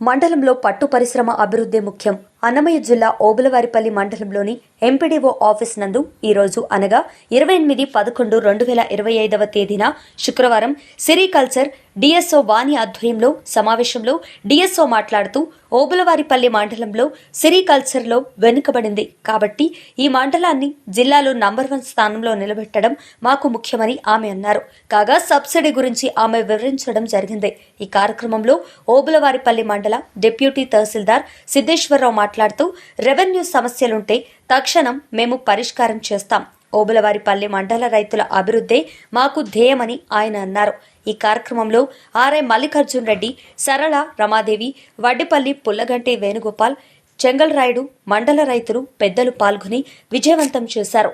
మండలంలో పట్టు పరిశ్రమ అభివృద్ధి ముఖ్యం. అన్నమయ్య జిల్లా ఓబులవారిపల్లి మండలంలోని ఎంపీడీఓ ఆఫీస్ నందు ఈరోజు అనగా ఇరవై ఎనిమిది పదకొండు రెండు వేల ఇరవై ఐదవ తేదీన శుక్రవారం సిరికల్చర్ డిఎస్ఓ వాణి ఆధ్వర్యంలో సమావేశంలో డిఎస్ఓ మాట్లాడుతూ ఓబులవారిపల్లి మండలంలో సిరికల్చర్లో వెనుకబడింది. కాబట్టి ఈ మండలాన్ని జిల్లాలో నంబర్ వన్ స్థానంలో నిలబెట్టడం మాకు ముఖ్యమని ఆమె అన్నారు. కాగా సబ్సిడీ గురించి ఆమె వివరించడం జరిగింది. ఈ కార్యక్రమంలో ఓబులవారిపల్లి మండల డిప్యూటీ తహసీల్దార్ సిద్ధేశ్వరరావు మాట్లాడుతూ రెవెన్యూ సమస్యలుంటే తక్షణం మేము పరిష్కారం చేస్తాం. ఓబులవారిపల్లి మండల రైతుల అభివృద్ధే మాకు ధ్యేయమని ఆయన అన్నారు. ఈ కార్యక్రమంలో ఆర్ఐ మల్లికార్జున్ రెడ్డి సరళ రమాదేవి వడ్డిపల్లి పుల్లగంటి వేణుగోపాల్ చెంగల్రాయుడు మండల రైతులు పెద్దలు పాల్గొని విజయవంతం చేశారు.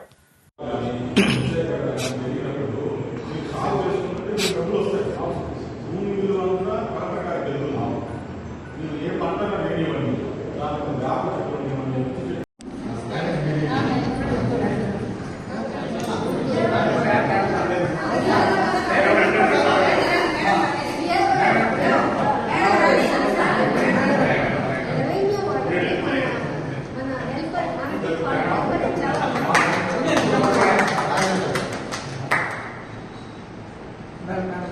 రిటైర్మెంట్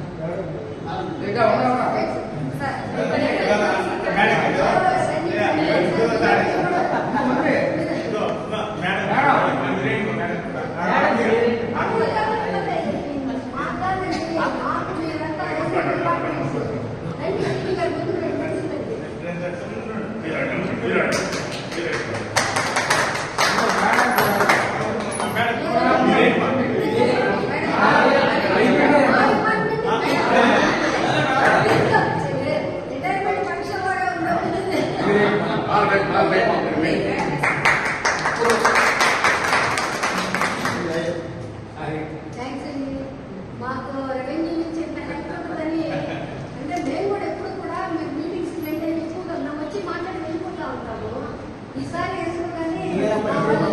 థ్యాంక్స్ అండి. మాకు రెవెన్యూ నుంచి ఇంత హెల్ప్ అంటే మేము కూడా ఎప్పుడు కూడా మీరు మీటింగ్స్ మెయింటైన్ చేసుకుంటాం వచ్చి మాట్లాడి వెళ్ళిపోతా ఉంటాము. ఈసారి వల్ల